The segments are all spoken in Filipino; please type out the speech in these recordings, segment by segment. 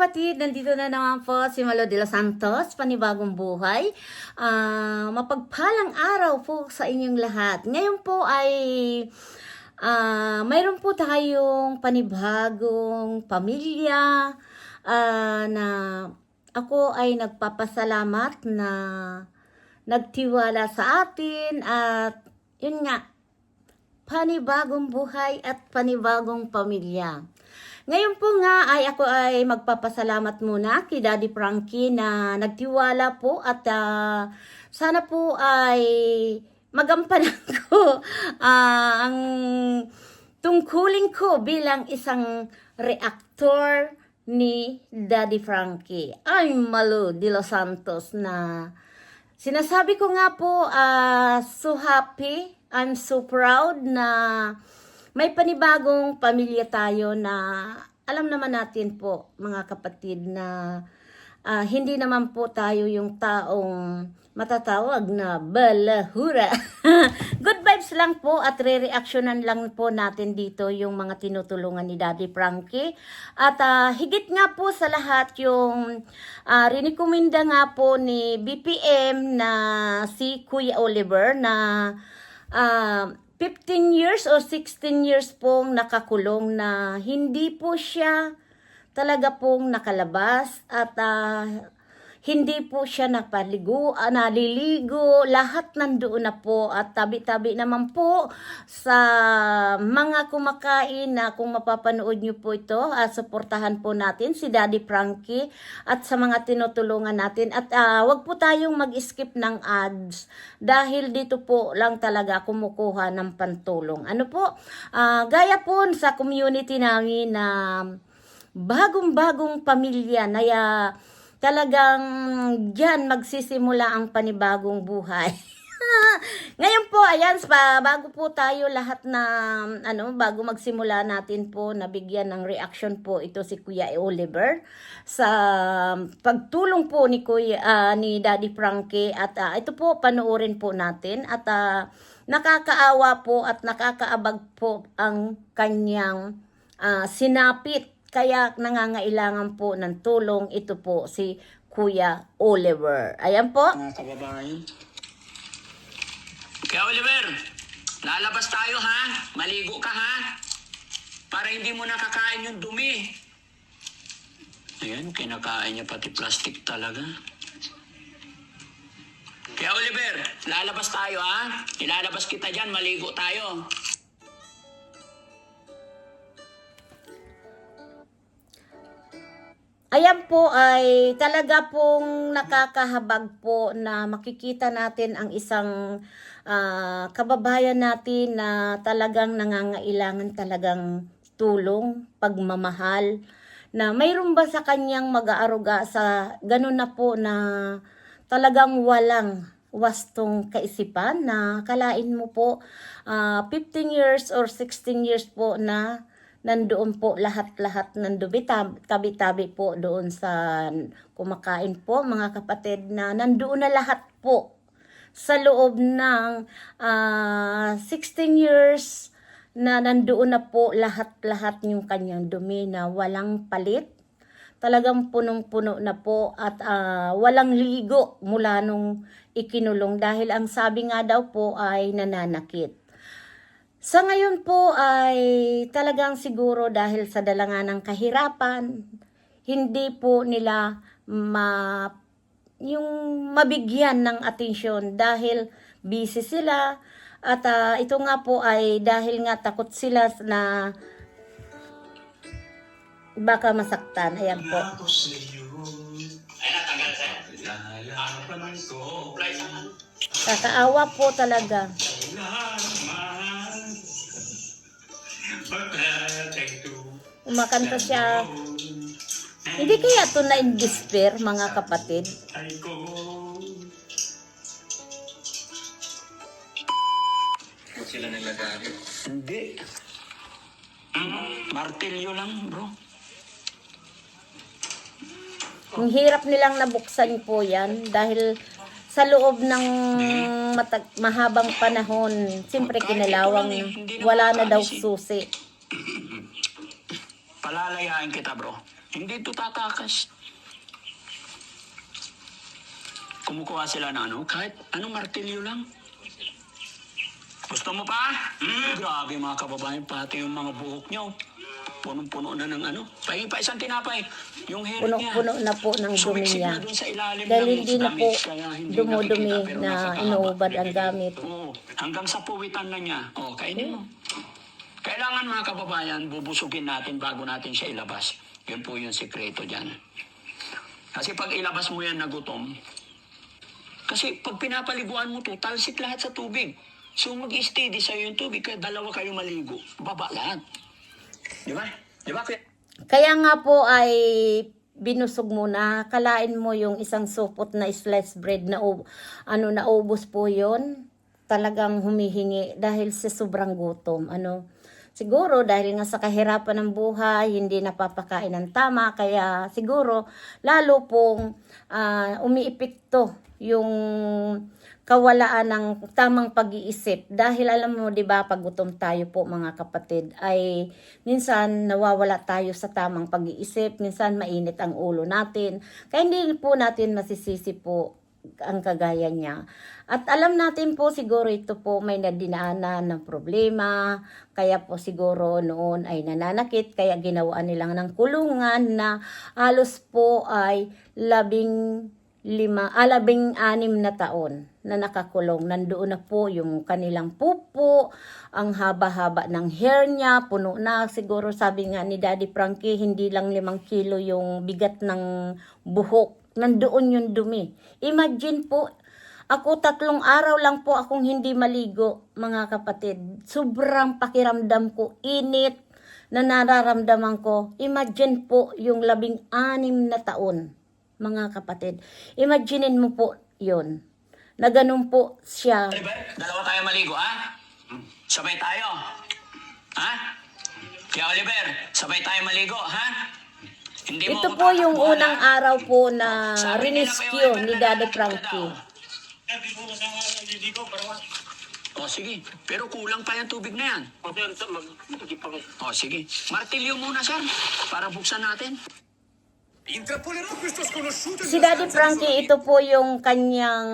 kapatid, nandito na naman po si Malo de los Santos, panibagong buhay. Ah, mapagpalang araw po sa inyong lahat. Ngayon po ay ah, mayroon po tayong panibagong pamilya ah, na ako ay nagpapasalamat na nagtiwala sa atin at yun nga, panibagong buhay at panibagong pamilya. Ngayon po nga ay ako ay magpapasalamat muna kay Daddy Frankie na nagtiwala po at ah, sana po ay magampanan ko ah, ang tungkulin ko bilang isang reactor ni Daddy Frankie. Ay, Malo de los Santos na Sinasabi ko nga po, ah, so happy, I'm so proud na may panibagong pamilya tayo na alam naman natin po, mga kapatid, na ah, hindi naman po tayo yung taong matatawag na balahura. Good vibes lang po at re-reactionan lang po natin dito yung mga tinutulungan ni Daddy Frankie. At ah, higit nga po sa lahat yung uh, rinikomenda nga po ni BPM na si Kuya Oliver na ah, 15 years o 16 years pong nakakulong na hindi po siya talaga pong nakalabas at ah, hindi po siya napaligo, ah, naliligo, lahat nandoon na po. At tabi-tabi naman po sa mga kumakain na kung mapapanood nyo po ito, ah, suportahan po natin si Daddy Frankie at sa mga tinutulungan natin. At ah, wag po tayong mag-skip ng ads dahil dito po lang talaga kumukuha ng pantulong. Ano po, ah, gaya po sa community namin na bagong-bagong pamilya na ya, talagang diyan magsisimula ang panibagong buhay. Ngayon po, ayan, pa, bago po tayo lahat na, ano, bago magsimula natin po, nabigyan ng reaction po ito si Kuya Oliver sa pagtulong po ni Kuya, ah, ni Daddy Frankie at ah, ito po, panoorin po natin at ah, nakakaawa po at nakakaabag po ang kanyang ah, sinapit kaya nangangailangan po ng tulong ito po si Kuya Oliver. Ayan po. mga kababayan. Kaya Oliver, lalabas tayo ha. Maligo ka ha. Para hindi mo nakakain yung dumi. Ayan, kinakain niya pati plastic talaga. Kaya Oliver, lalabas tayo ha. Ilalabas kita dyan, maligo tayo. Ayan po ay talaga pong nakakahabag po na makikita natin ang isang ah, kababayan natin na talagang nangangailangan talagang tulong, pagmamahal, na mayroon ba sa kanyang mag-aaruga sa ganun na po na talagang walang wastong kaisipan na kalain mo po ah, 15 years or 16 years po na nandoon po lahat-lahat ng dubi, tab- tabi-tabi po doon sa kumakain po mga kapatid na nandoon na lahat po sa loob ng ah, 16 years na nandoon na po lahat-lahat yung kanyang dumi na walang palit. Talagang punong-puno na po at ah, walang ligo mula nung ikinulong dahil ang sabi nga daw po ay nananakit. Sa ngayon po ay talagang siguro dahil sa dala nga ng kahirapan, hindi po nila ma yung mabigyan ng atensyon dahil busy sila at ah, ito nga po ay dahil nga takot sila na baka masaktan. Ayan po. Kakaawa po talaga. Umakanta siya. Hindi kaya to na in despair mga kapatid. Ay ko. Ba't sila nagagalit? Hindi. Mm, martilyo lang, bro. Ang hirap nilang nabuksan po yan dahil sa loob ng matag- mahabang panahon, siyempre kinalawang wala na daw susi. Palalayain kita, bro. Hindi ito tatakas. Kumukuha sila ng ano, kahit anong martilyo lang. Gusto mo pa? Hmm, grabe mga kababayan, pati yung mga buhok niyo. Punong-puno na ng ano. Pahingi pa isang tinapay. Yung hair niya. Puno-puno na po ng dumi niya. na dun sa ilalim Dahil ng hindi na po hindi dumudumi na kahaba. inuubad ang gamit. Oo, hanggang sa puwitan na niya. O, kainin mo. Kailangan mga kababayan, bubusugin natin bago natin siya ilabas. Yun po yung sikreto dyan. Kasi pag ilabas mo yan na gutom, kasi pag pinapaliguan mo to, talsik lahat sa tubig. So mag-steady sa'yo yung tubig, kaya dalawa kayo maligo. Baba lahat. Di ba? Di ba? Kuya? Kaya nga po ay binusog mo na, kalain mo yung isang supot na sliced bread na ano na ubos po yon talagang humihingi dahil sa sobrang gutom. Ano, siguro dahil nga sa kahirapan ng buhay, hindi napapakain ng tama, kaya siguro lalo pong ah, umiipikto yung kawalaan ng tamang pag-iisip. Dahil alam mo 'di ba pag gutom tayo po mga kapatid ay minsan nawawala tayo sa tamang pag-iisip minsan mainit ang ulo natin. Kaya hindi po natin masisisi po ang kagaya niya. At alam natin po siguro ito po may nadinaanan ng problema, kaya po siguro noon ay nananakit, kaya ginawa nilang ng kulungan na halos po ay labing lima, ah, labing anim na taon na nakakulong. Nandoon na po yung kanilang pupo, ang haba-haba ng hair niya, puno na. Siguro sabi nga ni Daddy Frankie, hindi lang limang kilo yung bigat ng buhok. Nandoon yung dumi. Imagine po, ako tatlong araw lang po akong hindi maligo, mga kapatid. Sobrang pakiramdam ko, init na nararamdaman ko. Imagine po yung labing anim na taon, mga kapatid. Imaginein mo po yun. Na ganun po siya. Oliver, dalawa tayo maligo, ha? Sabay tayo. Ha? Kaya Oliver, sabay tayo maligo, ha? Hindi mo Ito po yung unang araw po na Oliver ni Daddy Frankie. O sige, pero kulang pa yung tubig na yan. O sige, martilyo muna sir, para buksan natin. Si Daddy Frankie, ito po yung kanyang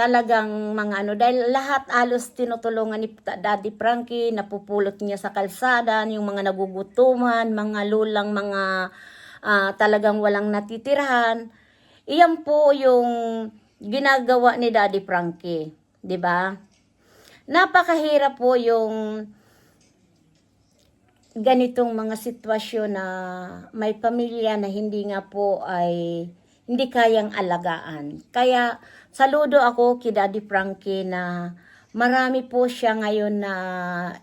talagang mga ano, dahil lahat alos tinutulungan ni Daddy Frankie, napupulot niya sa kalsada, yung mga nagugutuman, mga lulang, mga ah, talagang walang natitirahan. Iyan po yung ginagawa ni Daddy Frankie, 'di ba? Napakahirap po yung ganitong mga sitwasyon na may pamilya na hindi nga po ay hindi kayang alagaan. Kaya saludo ako kay Daddy Frankie na marami po siya ngayon na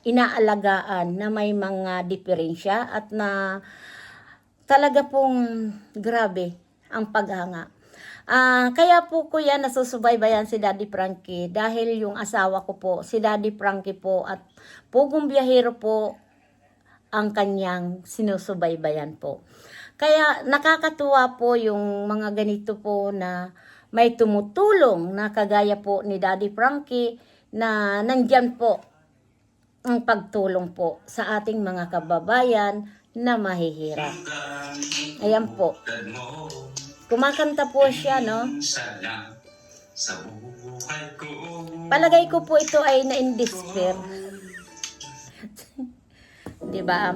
inaalagaan na may mga diferensya at na talaga pong grabe ang paghanga. Ah, kaya po ko yan nasusubaybayan si Daddy Frankie dahil yung asawa ko po, si Daddy Frankie po at pugong biyahero po ang kanyang sinusubaybayan po. Kaya nakakatuwa po yung mga ganito po na may tumutulong na kagaya po ni Daddy Frankie na nandyan po ang pagtulong po sa ating mga kababayan na mahihirap. Ayan po. Kumakanta po siya, no? Palagay ko po ito ay na-indespair. Di ba?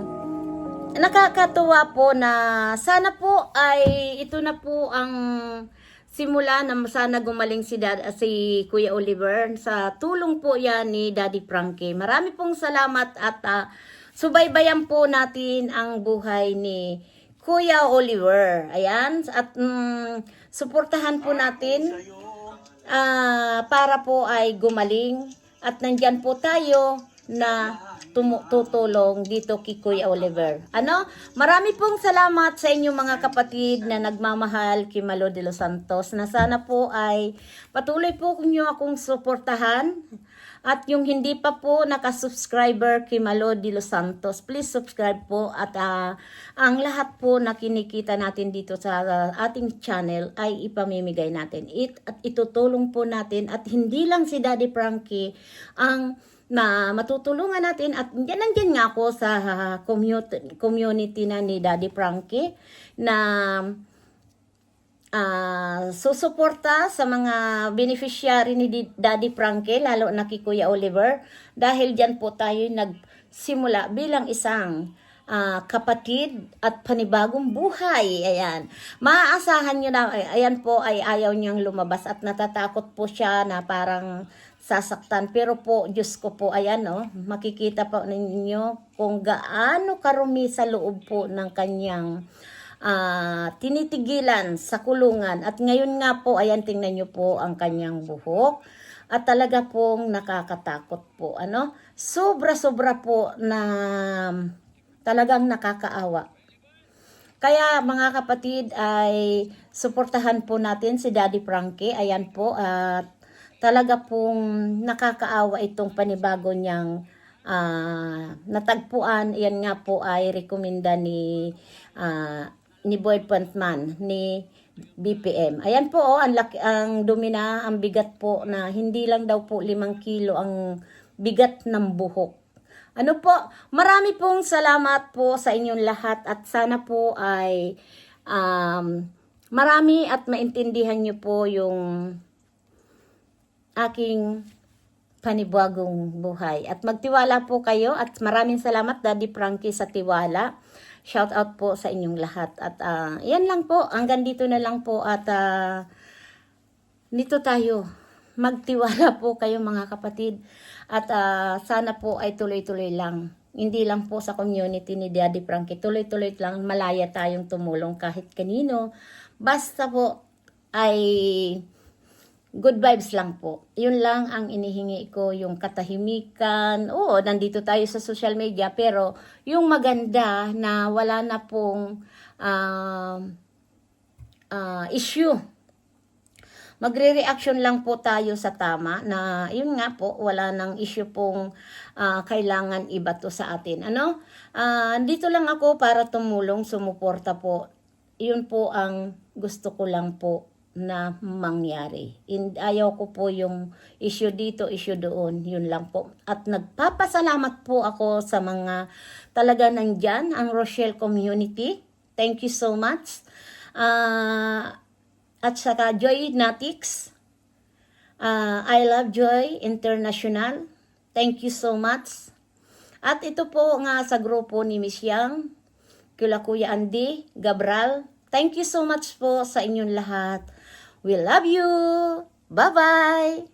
Nakakatuwa po na sana po ay ito na po ang simula na sana gumaling si, Dad, si Kuya Oliver sa tulong po yan ni Daddy Frankie. Marami pong salamat at ah, subaybayan po natin ang buhay ni Kuya Oliver. Ayan. At mm, suportahan po natin ah, para po ay gumaling. At nandyan po tayo na tumu- tutulong dito kay Kuya Oliver. Ano? Marami pong salamat sa inyong mga kapatid na nagmamahal kay Malo de los Santos na sana po ay patuloy po niyo akong suportahan at yung hindi pa po nakasubscriber kay Malo de los Santos, please subscribe po at ah, ang lahat po na kinikita natin dito sa ah, ating channel ay ipamimigay natin. It, at itutulong po natin at hindi lang si Daddy Frankie ang na matutulungan natin at yan nandiyan nga ako sa community, community na ni Daddy Frankie na ah susuporta sa mga beneficiary ni Daddy Frankie, lalo na kay Kuya Oliver, dahil diyan po tayo nagsimula bilang isang ah, kapatid at panibagong buhay. Ayan. Maaasahan nyo na, ay- ayan po ay ayaw niyang lumabas at natatakot po siya na parang sasaktan. Pero po, Diyos ko po, ayan no, makikita po ninyo kung gaano karumi sa loob po ng kanyang ah, tinitigilan sa kulungan. At ngayon nga po, ayan tingnan nyo po ang kanyang buhok. At talaga pong nakakatakot po. Ano? Sobra-sobra po na talagang nakakaawa. Kaya mga kapatid ay suportahan po natin si Daddy Frankie. Ayan po at talaga pong nakakaawa itong panibago niyang ah, natagpuan. Yan nga po ay rekomenda ni ah, ni Boyd Pantman ni BPM. Ayan po oh, ang laki, ang dumi na, ang bigat po na hindi lang daw po limang kilo ang bigat ng buhok. Ano po, marami pong salamat po sa inyong lahat at sana po ay um, marami at maintindihan niyo po yung aking panibagong buhay. At magtiwala po kayo at maraming salamat Daddy Frankie sa tiwala. Shout out po sa inyong lahat. At ah, yan lang po, hanggang dito na lang po at ah, nito tayo. Magtiwala po kayo mga kapatid. At ah, sana po ay tuloy-tuloy lang. Hindi lang po sa community ni Daddy Frankie. Tuloy-tuloy lang. Malaya tayong tumulong kahit kanino. Basta po ay good vibes lang po. Yun lang ang inihingi ko, yung katahimikan. Oo, nandito tayo sa social media, pero yung maganda na wala na pong um, ah, issue. Magre-reaction lang po tayo sa tama na yun nga po, wala nang issue pong ah, kailangan iba to sa atin. Ano? Ah, dito lang ako para tumulong, sumuporta po. Yun po ang gusto ko lang po na mangyari. In, ayaw ko po yung issue dito, issue doon. Yun lang po. At nagpapasalamat po ako sa mga talaga nandyan, ang Rochelle community. Thank you so much. Ah, at saka Joy Natix. Ah, I Love Joy International. Thank you so much. At ito po nga sa grupo ni Miss Yang, kila Kuya Andy, Gabral. Thank you so much po sa inyong lahat. We love you. Bye-bye.